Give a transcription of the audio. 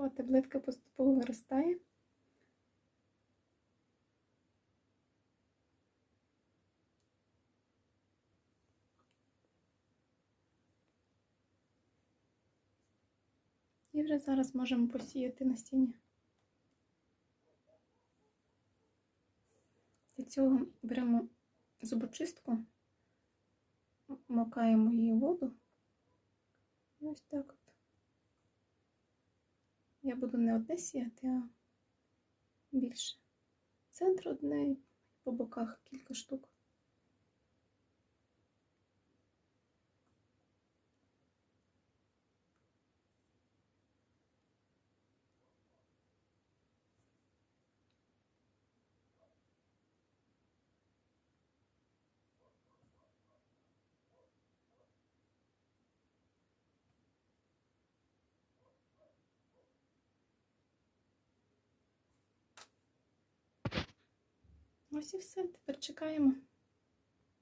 О, таблетка поступово виростає. І вже зараз можемо посіяти насіння. Для цього беремо зубочистку, макаємо її воду. Ось так от. Я буду не одне сіяти, а більше. Центр одне по боках кілька штук. Ось і все. Тепер чекаємо.